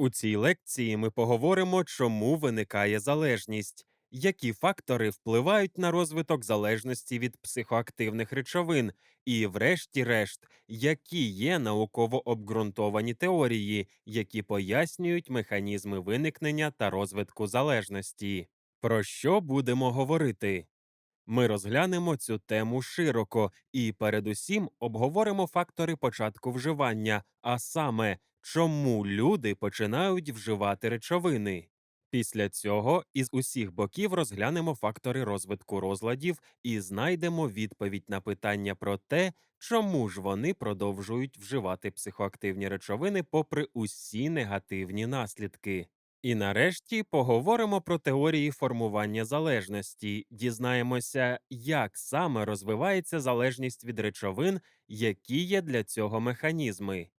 У цій лекції ми поговоримо, чому виникає залежність, які фактори впливають на розвиток залежності від психоактивних речовин, і, врешті-решт, які є науково обґрунтовані теорії, які пояснюють механізми виникнення та розвитку залежності. Про що будемо говорити? Ми розглянемо цю тему широко і, передусім, обговоримо фактори початку вживання, а саме, чому люди починають вживати речовини. Після цього із усіх боків розглянемо фактори розвитку розладів і знайдемо відповідь на питання про те, чому ж вони продовжують вживати психоактивні речовини попри усі негативні наслідки. І нарешті поговоримо про теорії формування залежності, дізнаємося, як саме розвивається залежність від речовин, які є для цього механізми.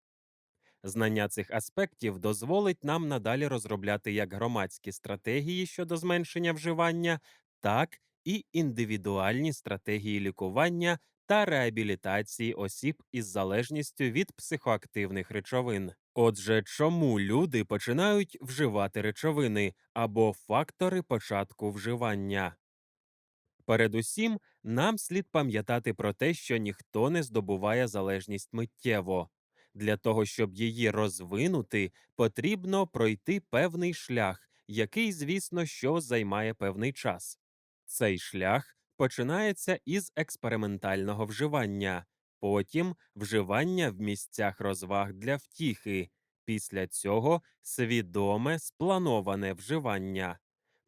Знання цих аспектів дозволить нам надалі розробляти як громадські стратегії щодо зменшення вживання, так і індивідуальні стратегії лікування та реабілітації осіб із залежністю від психоактивних речовин. Отже, чому люди починають вживати речовини або фактори початку вживання? Передусім, нам слід пам'ятати про те, що ніхто не здобуває залежність миттєво. Для того, щоб її розвинути, потрібно пройти певний шлях, який, звісно, що займає певний час. Цей шлях починається із експериментального вживання, потім вживання в місцях розваг для втіхи, після цього свідоме сплановане вживання,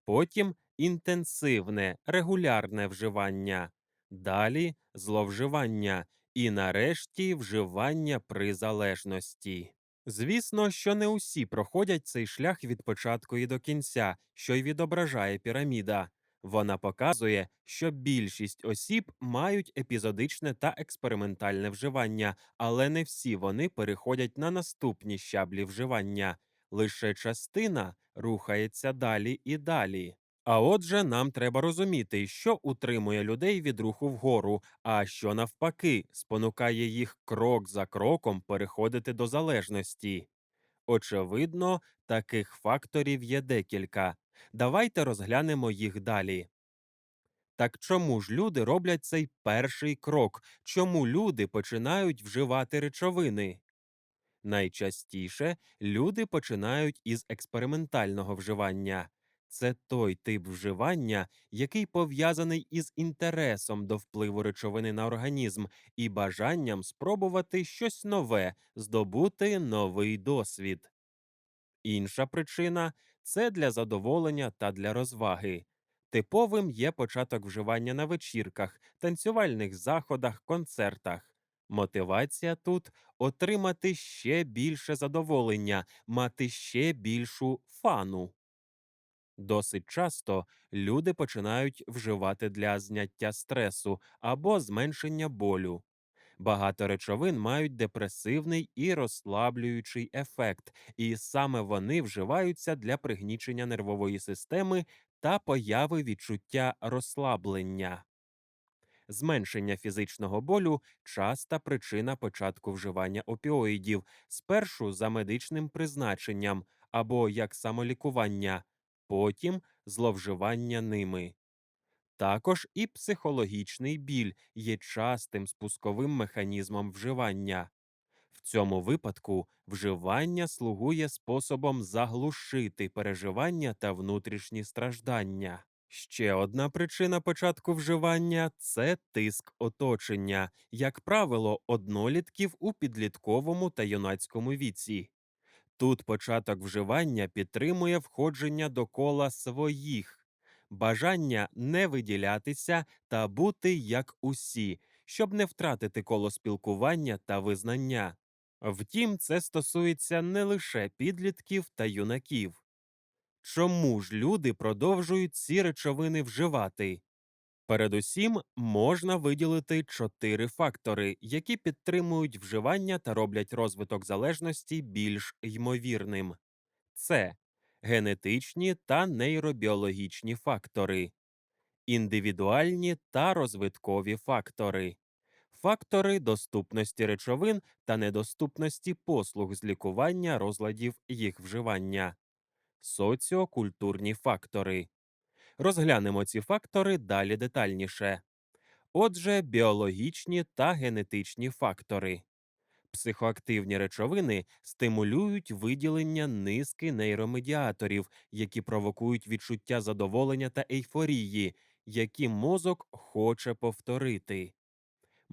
потім інтенсивне регулярне вживання, далі зловживання і нарешті вживання при залежності. Звісно, що не усі проходять цей шлях від початку і до кінця, що й відображає піраміда. Вона показує, що більшість осіб мають епізодичне та експериментальне вживання, але не всі вони переходять на наступні щаблі вживання. Лише частина рухається далі і далі. А отже, нам треба розуміти, що утримує людей від руху вгору, а що навпаки спонукає їх крок за кроком переходити до залежності. Очевидно, таких факторів є декілька. Давайте розглянемо їх далі. Так чому ж люди роблять цей перший крок? Чому люди починають вживати речовини? Найчастіше люди починають із експериментального вживання. Це той тип вживання, який пов'язаний із інтересом до впливу речовини на організм і бажанням спробувати щось нове, здобути новий досвід. Інша причина це для задоволення та для розваги. Типовим є початок вживання на вечірках, танцювальних заходах, концертах. Мотивація тут отримати ще більше задоволення, мати ще більшу фану. Досить часто люди починають вживати для зняття стресу або зменшення болю. Багато речовин мають депресивний і розслаблюючий ефект, і саме вони вживаються для пригнічення нервової системи та появи відчуття розслаблення. Зменшення фізичного болю часта причина початку вживання опіоїдів, спершу за медичним призначенням або як самолікування, потім зловживання ними. Також і психологічний біль є частим спусковим механізмом вживання. В цьому випадку вживання слугує способом заглушити переживання та внутрішні страждання. Ще одна причина початку вживання це тиск оточення, як правило, однолітків у підлітковому та юнацькому віці. Тут початок вживання підтримує входження до кола своїх, бажання не виділятися та бути як усі, щоб не втратити коло спілкування та визнання. Втім, це стосується не лише підлітків та юнаків. Чому ж люди продовжують ці речовини вживати? Передусім, можна виділити чотири фактори, які підтримують вживання та роблять розвиток залежності більш ймовірним. Це генетичні та нейробіологічні фактори, індивідуальні та розвиткові фактори, фактори доступності речовин та недоступності послуг з лікування розладів їх вживання, соціокультурні фактори. Розглянемо ці фактори далі детальніше. Отже, біологічні та генетичні фактори. Психоактивні речовини стимулюють виділення низки нейромедіаторів, які провокують відчуття задоволення та ейфорії, які мозок хоче повторити.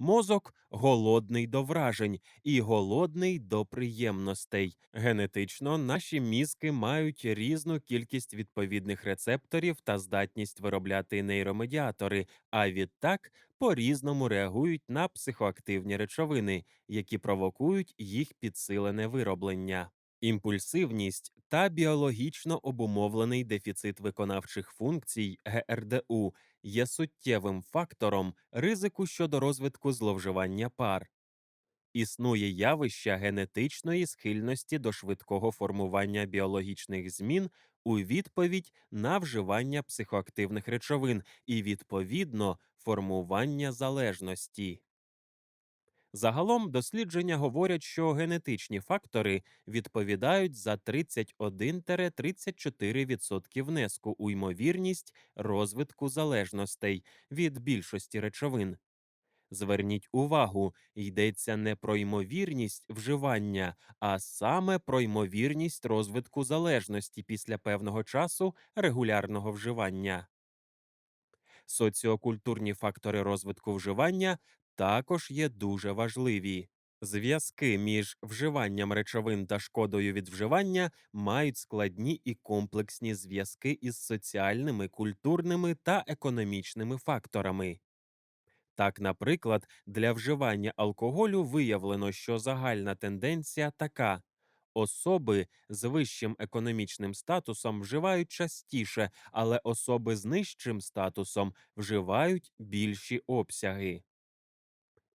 Мозок голодний до вражень і голодний до приємностей. Генетично наші мізки мають різну кількість відповідних рецепторів та здатність виробляти нейромедіатори, а відтак по-різному реагують на психоактивні речовини, які провокують їх підсилене вироблення. Імпульсивність та біологічно обумовлений дефіцит виконавчих функцій ГРДУ є суттєвим фактором ризику щодо розвитку зловживання пар. Існує явище генетичної схильності до швидкого формування біологічних змін у відповідь на вживання психоактивних речовин і, відповідно, формування залежності. Загалом дослідження говорять, що генетичні фактори відповідають за 31-34% внеску у ймовірність розвитку залежностей від більшості речовин. Зверніть увагу, йдеться не про ймовірність вживання, а саме про ймовірність розвитку залежності після певного часу регулярного вживання. Соціокультурні фактори розвитку вживання також є дуже важливі. Зв'язки між вживанням речовин та шкодою від вживання мають складні і комплексні зв'язки із соціальними, культурними та економічними факторами. Так, наприклад, для вживання алкоголю виявлено, що загальна тенденція така. Особи з вищим економічним статусом вживають частіше, але особи з нижчим статусом вживають більші обсяги.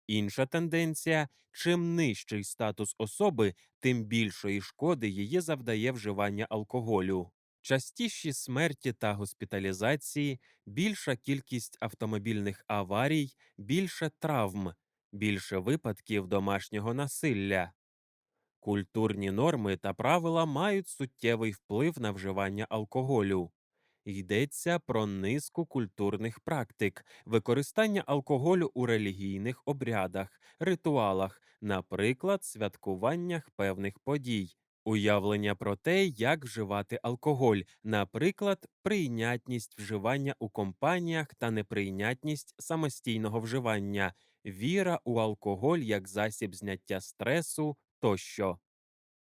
Інша тенденція чим нижчий статус особи, тим більшої шкоди її завдає вживання алкоголю. Частіші смерті та госпіталізації, більша кількість автомобільних аварій, більше травм, більше випадків домашнього насилля. Культурні норми та правила мають суттєвий вплив на вживання алкоголю. Йдеться про низку культурних практик, використання алкоголю у релігійних обрядах, ритуалах, наприклад, святкуваннях певних подій, уявлення про те, як вживати алкоголь, наприклад, прийнятність вживання у компаніях та неприйнятність самостійного вживання, віра у алкоголь як засіб зняття стресу тощо.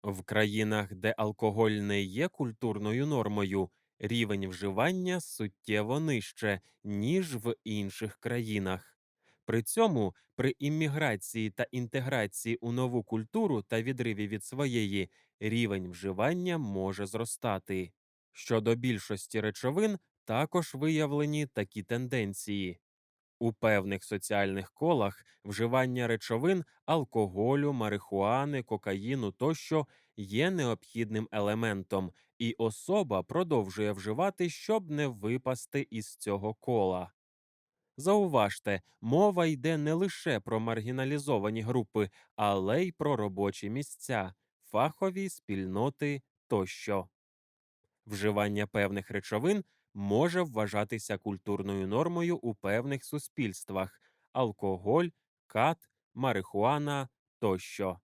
В країнах, де алкоголь не є культурною нормою, рівень вживання суттєво нижче, ніж в інших країнах. При цьому при імміграції та інтеграції у нову культуру та відриві від своєї рівень вживання може зростати. Щодо більшості речовин також виявлені такі тенденції. У певних соціальних колах вживання речовин, алкоголю, марихуани, кокаїну тощо є необхідним елементом, і особа продовжує вживати, щоб не випасти із цього кола. Зауважте, мова йде не лише про маргіналізовані групи, але й про робочі місця, фахові спільноти тощо. Вживання певних речовин може вважатися культурною нормою у певних суспільствах алкоголь, кат, марихуана тощо.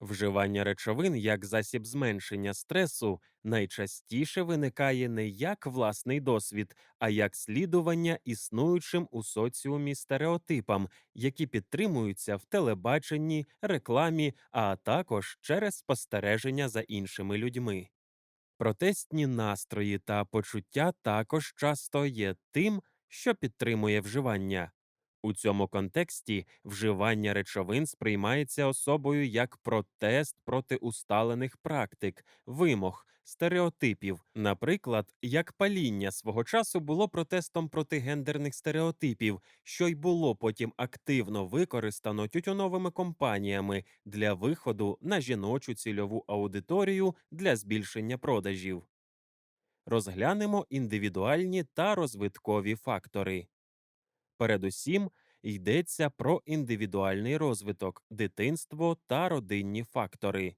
Вживання речовин як засіб зменшення стресу найчастіше виникає не як власний досвід, а як слідування існуючим у соціумі стереотипам, які підтримуються в телебаченні, рекламі, а також через спостереження за іншими людьми. Протестні настрої та почуття також часто є тим, що підтримує вживання. У цьому контексті вживання речовин сприймається особою як протест проти усталених практик, вимог, стереотипів. Наприклад, як паління свого часу було протестом проти гендерних стереотипів, що й було потім активно використано тютюновими компаніями для виходу на жіночу цільову аудиторію для збільшення продажів. Розглянемо індивідуальні та розвиткові фактори. Передусім, Йдеться про індивідуальний розвиток, дитинство та родинні фактори.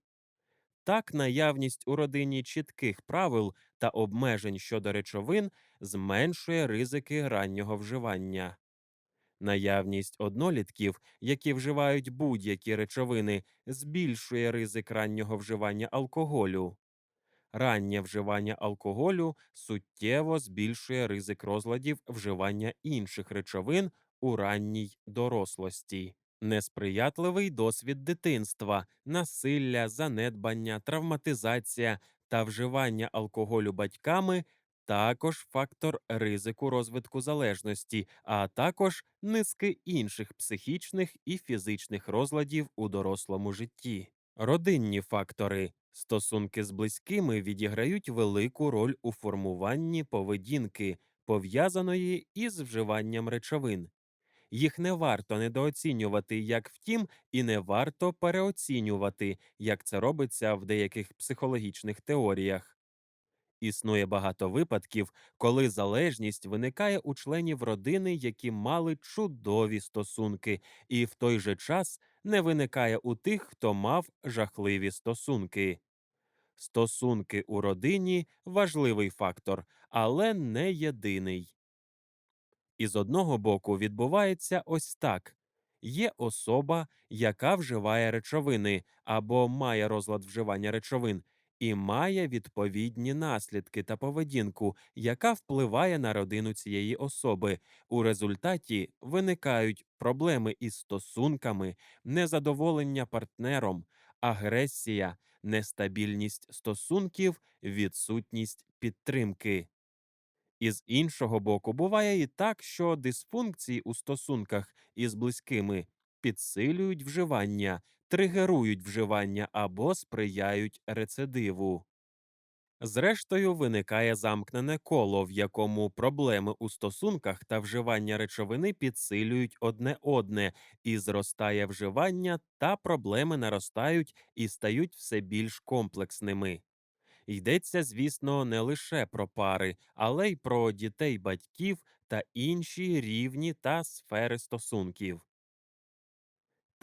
Так, наявність у родині чітких правил та обмежень щодо речовин зменшує ризики раннього вживання. Наявність однолітків, які вживають будь-які речовини, збільшує ризик раннього вживання алкоголю. Раннє вживання алкоголю суттєво збільшує ризик розладів вживання інших речовин у ранній дорослості. Несприятливий досвід дитинства, насилля, занедбання, травматизація та вживання алкоголю батьками також фактор ризику розвитку залежності, а також низки інших психічних і фізичних розладів у дорослому житті. Родинні фактори стосунки з близькими відіграють велику роль у формуванні поведінки, пов'язаної із вживанням речовин. Їх не варто недооцінювати, як втім, і не варто переоцінювати, як це робиться в деяких психологічних теоріях. Існує багато випадків, коли залежність виникає у членів родини, які мали чудові стосунки, і в той же час не виникає у тих, хто мав жахливі стосунки. Стосунки у родині важливий фактор, але не єдиний. І з одного боку відбувається ось так: є особа, яка вживає речовини або має розлад вживання речовин, і має відповідні наслідки та поведінку, яка впливає на родину цієї особи. У результаті виникають проблеми із стосунками, незадоволення партнером, агресія, нестабільність стосунків, відсутність підтримки. І з іншого боку, буває і так, що дисфункції у стосунках із близькими підсилюють вживання, тригерують вживання або сприяють рецидиву. Зрештою, виникає замкнене коло, в якому проблеми у стосунках та вживання речовини підсилюють одне одне, і зростає вживання, та проблеми наростають і стають все більш комплексними. Йдеться, звісно, не лише про пари, але й про дітей, батьків та інші рівні та сфери стосунків.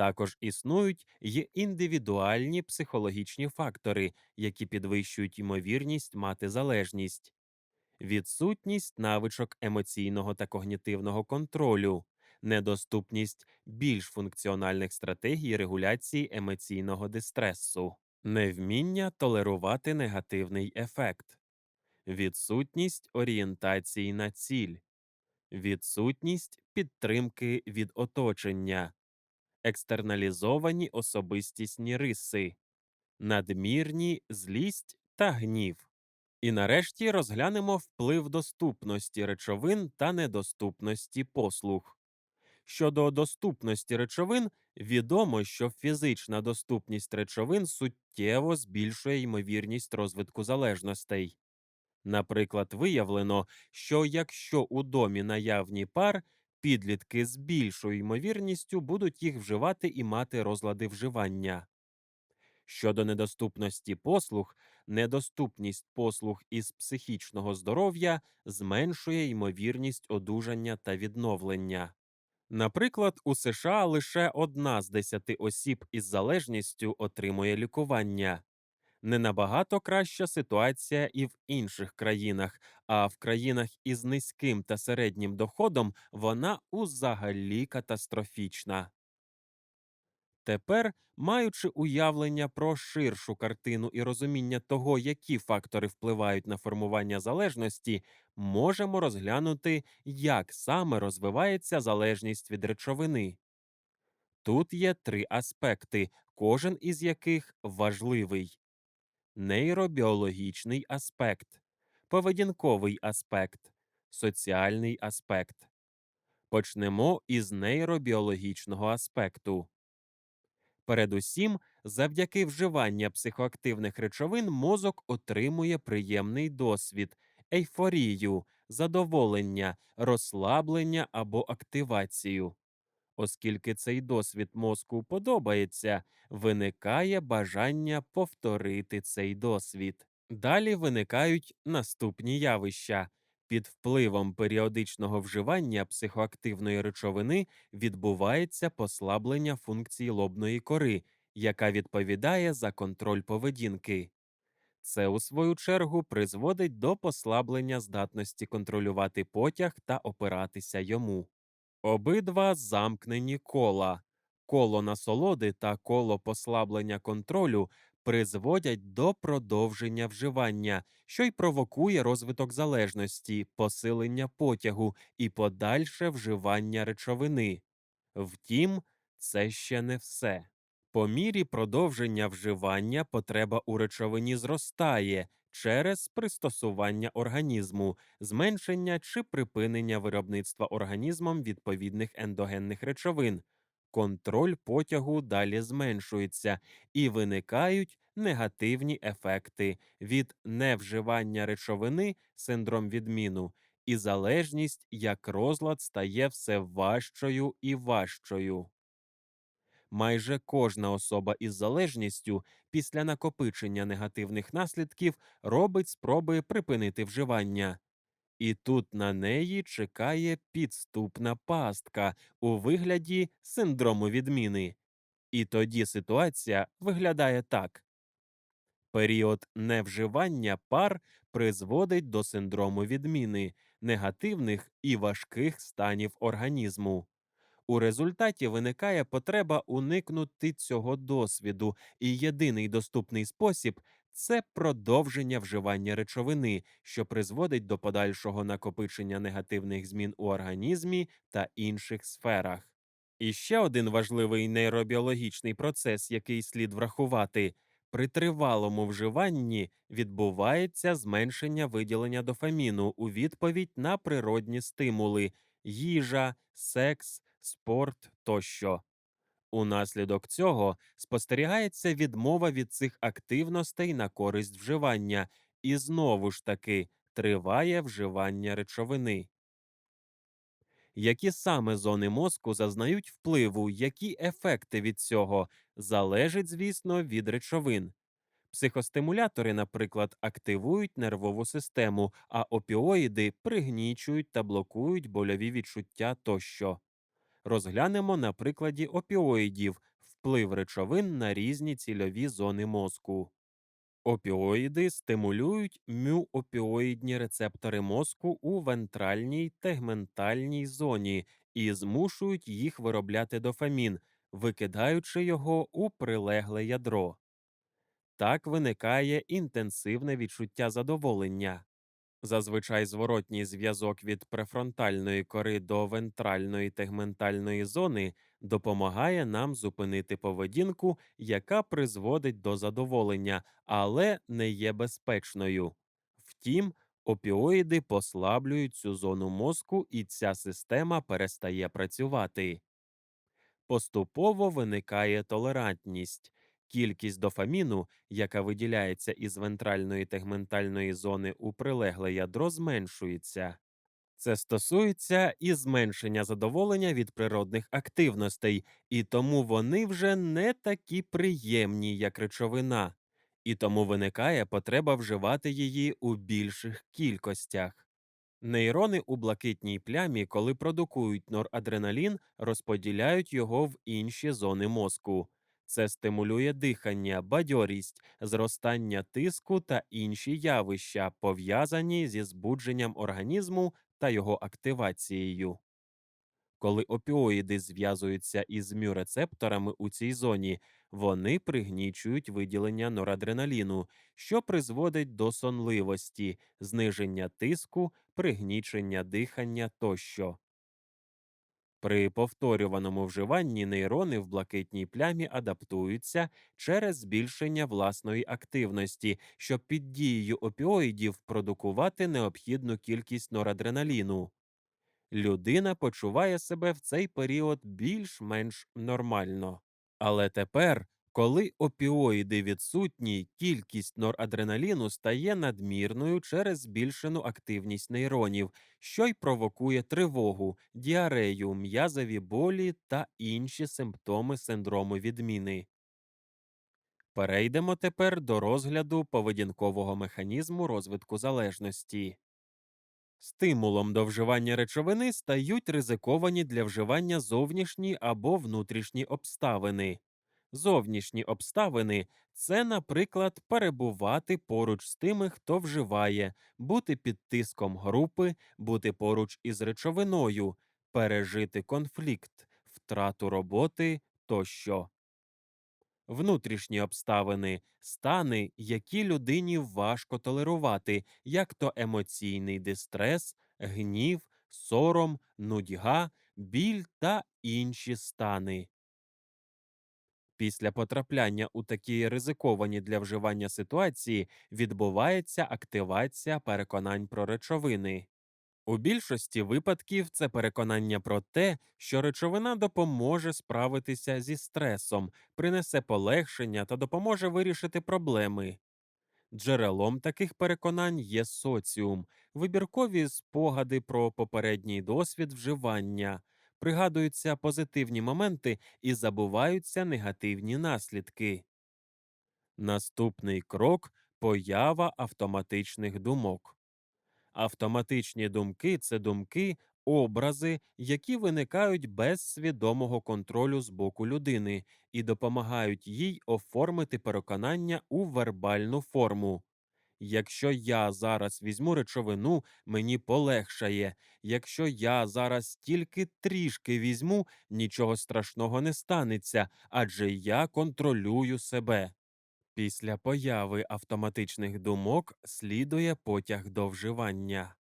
Також існують й індивідуальні психологічні фактори, які підвищують ймовірність мати залежність, відсутність навичок емоційного та когнітивного контролю, недоступність більш функціональних стратегій регуляції емоційного дистресу. Невміння толерувати негативний ефект, відсутність орієнтації на ціль, відсутність підтримки від оточення, екстерналізовані особистісні риси, надмірні злість та гнів. І нарешті розглянемо вплив доступності речовин та недоступності послуг. Щодо доступності речовин, відомо, що фізична доступність речовин суттєво збільшує ймовірність розвитку залежностей. Наприклад, виявлено, що якщо у домі наявні пар, підлітки з більшою ймовірністю будуть їх вживати і мати розлади вживання. Щодо недоступності послуг, недоступність послуг із психічного здоров'я зменшує ймовірність одужання та відновлення. Наприклад, у США лише одна з десяти осіб із залежністю отримує лікування. Не набагато краща ситуація і в інших країнах, а в країнах із низьким та середнім доходом вона узагалі катастрофічна. Тепер, маючи уявлення про ширшу картину і розуміння того, які фактори впливають на формування залежності, можемо розглянути, як саме розвивається залежність від речовини. Тут є три аспекти, кожен із яких важливий: нейробіологічний аспект, поведінковий аспект, соціальний аспект. Почнемо із нейробіологічного аспекту. Передусім, завдяки вживання психоактивних речовин мозок отримує приємний досвід, ейфорію, задоволення, розслаблення або активацію. Оскільки цей досвід мозку подобається, виникає бажання повторити цей досвід. Далі виникають наступні явища: Під впливом періодичного вживання психоактивної речовини відбувається послаблення функції лобної кори, яка відповідає за контроль поведінки. Це, у свою чергу, призводить до послаблення здатності контролювати потяг та опиратися йому. Обидва замкнені кола, коло насолоди та коло послаблення контролю призводять до продовження вживання, що й провокує розвиток залежності, посилення потягу і подальше вживання речовини. Втім, це ще не все. По мірі продовження вживання потреба у речовині зростає через пристосування організму, зменшення чи припинення виробництва організмом відповідних ендогенних речовин. Контроль потягу далі зменшується і виникають негативні ефекти від невживання речовини, синдром відміну, і залежність як розлад стає все важчою і важчою. Майже кожна особа із залежністю після накопичення негативних наслідків робить спроби припинити вживання. І тут на неї чекає підступна пастка у вигляді синдрому відміни. І тоді ситуація виглядає так: період невживання пар призводить до синдрому відміни, негативних і важких станів організму. У результаті виникає потреба уникнути цього досвіду, і єдиний доступний спосіб це продовження вживання речовини, що призводить до подальшого накопичення негативних змін у організмі та інших сферах. І ще один важливий нейробіологічний процес, який слід врахувати. При тривалому вживанні відбувається зменшення виділення дофаміну у відповідь на природні стимули їжа, секс, спорт тощо. Унаслідок цього спостерігається відмова від цих активностей на користь вживання, і знову ж таки триває вживання речовини. Які саме зони мозку зазнають впливу, які ефекти від цього залежить, звісно, від речовин. Психостимулятори, наприклад, активують нервову систему, а опіоїди пригнічують та блокують больові відчуття тощо. Розглянемо на прикладі опіоїдів вплив речовин на різні цільові зони мозку. Опіоїди стимулюють мюопіоїдні рецептори мозку у вентральній тегментальній зоні і змушують їх виробляти дофамін, викидаючи його у прилегле ядро. Так виникає інтенсивне відчуття задоволення. Зазвичай зворотній зв'язок від префронтальної кори до вентральної тегментальної зони допомагає нам зупинити поведінку, яка призводить до задоволення, але не є безпечною. Втім, опіоїди послаблюють цю зону мозку, і ця система перестає працювати. Поступово виникає толерантність. Кількість дофаміну, яка виділяється із вентральної тегментальної зони у прилегле ядро, зменшується. Це стосується і зменшення задоволення від природних активностей, і тому вони вже не такі приємні, як речовина, і тому виникає потреба вживати її у більших кількостях. Нейрони у блакитній плямі, коли продукують норадреналін, розподіляють його в інші зони мозку. Це стимулює дихання, бадьорість, зростання тиску та інші явища, пов'язані зі збудженням організму та його активацією. Коли опіоїди зв'язуються із мюрецепторами у цій зоні, вони пригнічують виділення норадреналіну, що призводить до сонливості, зниження тиску, пригнічення дихання тощо. При повторюваному вживанні нейрони в блакитній плямі адаптуються через збільшення власної активності, щоб під дією опіоїдів продукувати необхідну кількість норадреналіну. Людина почуває себе в цей період більш-менш нормально. Але тепер, коли опіоїди відсутні, кількість норадреналіну стає надмірною через збільшену активність нейронів, що й провокує тривогу, діарею, м'язові болі та інші симптоми синдрому відміни. Перейдемо тепер до розгляду поведінкового механізму розвитку залежності. Стимулом до вживання речовини стають ризиковані для вживання зовнішні або внутрішні обставини. Зовнішні обставини це, наприклад, перебувати поруч з тими, хто вживає, бути під тиском групи, бути поруч із речовиною, пережити конфлікт, втрату роботи тощо. Внутрішні обставини стани, які людині важко толерувати, як то емоційний дистрес, гнів, сором, нудьга, біль та інші стани. Після потрапляння у такі ризиковані для вживання ситуації відбувається активація переконань про речовини. У більшості випадків це переконання про те, що речовина допоможе справитися зі стресом, принесе полегшення та допоможе вирішити проблеми. Джерелом таких переконань є соціум, вибіркові спогади про попередній досвід вживання, пригадуються позитивні моменти і забуваються негативні наслідки. Наступний крок поява автоматичних думок. Автоматичні думки це думки, образи, які виникають без свідомого контролю з боку людини і допомагають їй оформити переконання у вербальну форму. Якщо я зараз візьму речовину, мені полегшає. Якщо я зараз тільки трішки візьму, нічого страшного не станеться, адже я контролюю себе. Після появи автоматичних думок слідує потяг до вживання.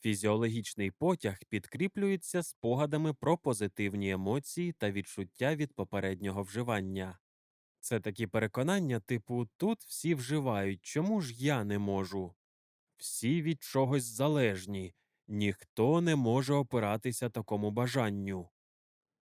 Фізіологічний потяг підкріплюється спогадами про позитивні емоції та відчуття від попереднього вживання. Це такі переконання, типу тут всі вживають, чому ж я не можу? Всі від чогось залежні, ніхто не може опиратися такому бажанню.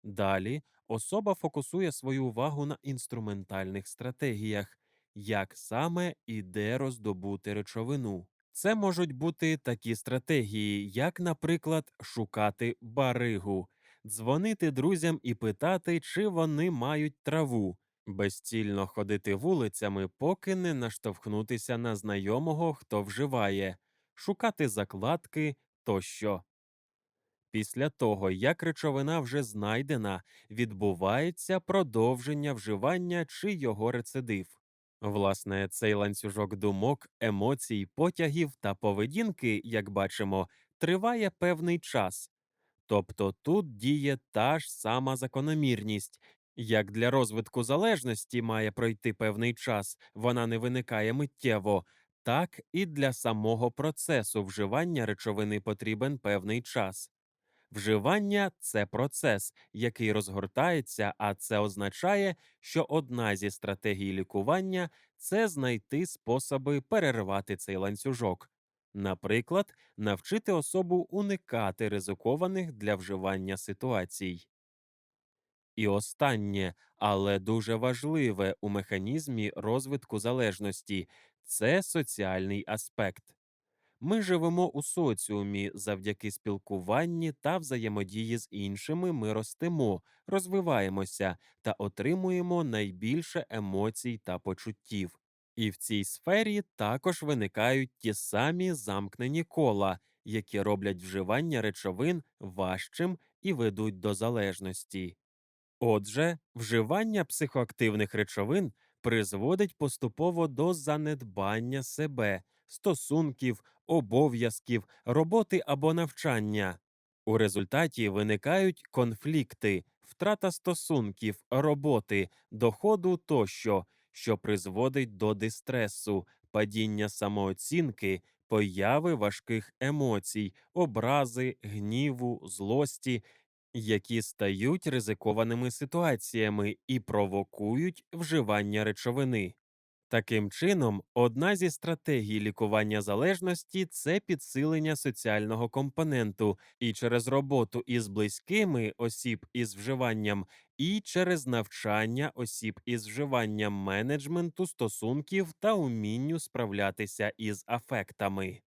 Далі особа фокусує свою увагу на інструментальних стратегіях, як саме і де роздобути речовину. Це можуть бути такі стратегії, як, наприклад, шукати баригу, дзвонити друзям і питати, чи вони мають траву, безцільно ходити вулицями, поки не наштовхнутися на знайомого, хто вживає, шукати закладки тощо. Після того, як речовина вже знайдена, відбувається продовження вживання чи його рецидив. Власне, цей ланцюжок думок, емоцій, потягів та поведінки, як бачимо, триває певний час. Тобто тут діє та ж сама закономірність. Як для розвитку залежності має пройти певний час, вона не виникає миттєво, так і для самого процесу вживання речовини потрібен певний час. Вживання це процес, який розгортається, а це означає, що одна зі стратегій лікування це знайти способи перервати цей ланцюжок. Наприклад, навчити особу уникати ризикованих для вживання ситуацій. І останнє, але дуже важливе у механізмі розвитку залежності це соціальний аспект. Ми живемо у соціумі завдяки спілкуванні та взаємодії з іншими. Ми ростемо, розвиваємося та отримуємо найбільше емоцій та почуттів. І в цій сфері також виникають ті самі замкнені кола, які роблять вживання речовин важчим і ведуть до залежності. Отже, вживання психоактивних речовин призводить поступово до занедбання себе, стосунків, обов'язків, роботи або навчання. У результаті виникають конфлікти, втрата стосунків, роботи, доходу тощо, що призводить до дистресу, падіння самооцінки, появи важких емоцій, образи, гніву, злості які стають ризикованими ситуаціями і провокують вживання речовини. Таким чином, одна зі стратегій лікування залежності це підсилення соціального компоненту і через роботу із близькими осіб із вживанням, і через навчання осіб із вживанням менеджменту стосунків та умінню справлятися із афектами.